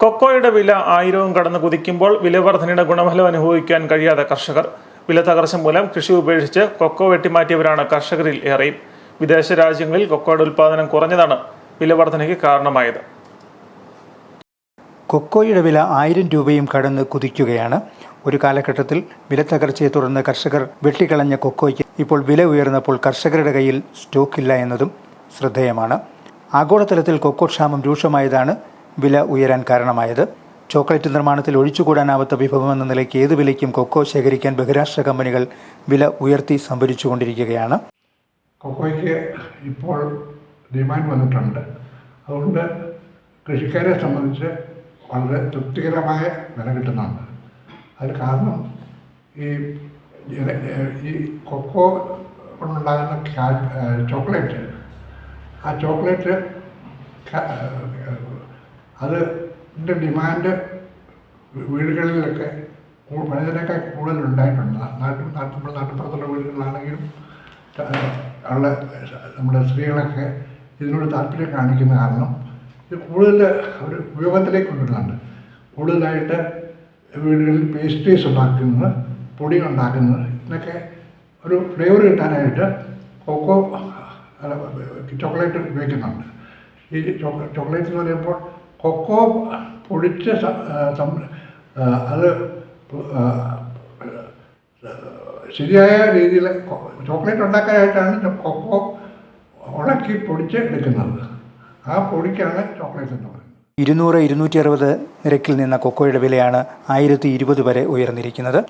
കൊക്കോയുടെ വില ആയിരവും കടന്ന് കുതിക്കുമ്പോൾ വിലവർധനയുടെ ഗുണഫലം അനുഭവിക്കാൻ കഴിയാതെ കർഷകർ. വില തകർച്ച മൂലം കൃഷി ഉപേക്ഷിച്ച് കൊക്കോ വെട്ടിമാറ്റിയവരാണ് കർഷകരിൽ ഏറെയും. വിദേശ രാജ്യങ്ങളിൽ കൊക്കോയുടെ ഉൽപ്പാദനം കുറഞ്ഞതാണ് വിലവർധനയ്ക്ക് കാരണമായത്. കൊക്കോയുടെ വില ആയിരം രൂപയും കടന്ന് കുതിക്കുകയാണ്. ഒരു കാലഘട്ടത്തിൽ വില തകർച്ചയെ തുടർന്ന് കർഷകർ വെട്ടിക്കളഞ്ഞ കൊക്കോയ്ക്ക് ഇപ്പോൾ വില ഉയർന്നപ്പോൾ കർഷകരുടെ കയ്യിൽ സ്റ്റോക്കില്ല എന്നതും ശ്രദ്ധേയമാണ്. ആഗോളതലത്തിൽ കൊക്കോ ക്ഷാമം രൂക്ഷമായതാണ് വില ഉയരാൻ കാരണമായത്. ചോക്ലേറ്റ് നിർമ്മാണത്തിൽ ഒഴിച്ചുകൂടാനാവാത്ത വിഭവമെന്ന നിലയ്ക്ക് ഏതു വിലയ്ക്കും കൊക്കോ ശേഖരിക്കാൻ ബഹിരാഷ്ട്ര കമ്പനികൾ വില ഉയർത്തി സംഭരിച്ചുകൊണ്ടിരിക്കുകയാണ്. കൊക്കോയ്ക്ക് ഇപ്പോൾ ഡിമാൻഡ് വന്നിട്ടുണ്ട്. അതുകൊണ്ട് കൃഷിക്കാരെ സംബന്ധിച്ച് വളരെ തൃപ്തികരമായ വില കിട്ടുന്നുണ്ട്. അതിന് കാരണം ഈ ഈ കൊക്കോ കൊണ്ടുണ്ടാകുന്ന ചോക്ലേറ്റ് ആ ചോക്ലേറ്റ് ക- ഏഹ് അത് ഇതിന്റെ ഡിമാൻഡ് വീടുകളിലൊക്കെ പഴയതിനേക്കാൾ കൂടുതൽ ഉണ്ടായിട്ടുണ്ട് നാട്ടിൽ നമ്മുടെ നാട്ടിൻപുറത്തുള്ള വീടുകളിലാണെങ്കിലും ഉള്ള നമ്മുടെ സ്ത്രീകളൊക്കെ ഇതിനോട് താല്പര്യം കാണിക്കുന്ന കാരണം ഇത് കൂടുതൽ അവർ ഉപയോഗത്തിലേക്ക് കൊണ്ടുവരുന്നുണ്ട് കൂടുതലായിട്ട് വീടുകളിൽ പേസ്ട്രീസ് ഉണ്ടാക്കുന്നത് പൊടി ഉണ്ടാക്കുന്നത് ഇതിനൊക്കെ ഒരു ഫ്ലേവർ കിട്ടാനായിട്ട് കൊക്കോ ചോക്ലേറ്റ് ഉപയോഗിക്കുന്നുണ്ട് ഈ ചോക്ലേറ്റ് എന്ന് പറയുമ്പോൾ കൊക്കോ പൊടിച്ച് അത് ശരിയായ രീതിയിൽ ചോക്ലേറ്റ് ഉണ്ടാക്കാനായിട്ടാണ് കൊക്കോ ഉണക്കി പൊടിച്ച് എടുക്കുന്നത്. ആ പൊടിക്കാണ് ചോക്ലേറ്റ് എന്ന് പറയുന്നത്. ഇരുന്നൂറ് ഇരുന്നൂറ്റി അറുപത് നിരക്കിൽ നിന്ന കൊക്കോയുടെ വിലയാണ് ആയിരത്തി ഇരുപത് വരെ ഉയർന്നിരിക്കുന്നത്.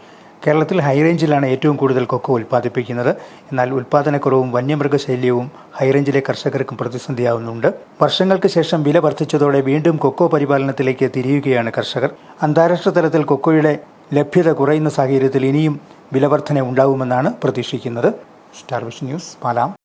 കേരളത്തിൽ ഹൈറേഞ്ചിലാണ് ഏറ്റവും കൂടുതൽ കൊക്കോ ഉൽപ്പാദിപ്പിക്കുന്നത്. എന്നാൽ ഉൽപ്പാദനക്കുറവും വന്യമൃഗശല്യവും ഹൈറേഞ്ചിലെ കർഷകർക്കും പ്രതിസന്ധിയാവുന്നുണ്ട്. വർഷങ്ങൾക്ക് ശേഷം വില വർദ്ധിച്ചതോടെ വീണ്ടും കൊക്കോ പരിപാലനത്തിലേക്ക് തിരിയുകയാണ് കർഷകർ. അന്താരാഷ്ട്ര തലത്തിൽ കൊക്കോയുടെ ലഭ്യത കുറയുന്ന സാഹചര്യത്തിൽ ഇനിയും വിലവർധന ഉണ്ടാവുമെന്നാണ് പ്രതീക്ഷിക്കുന്നത്. സ്റ്റാർവിഷ് ന്യൂസ് പാലാം.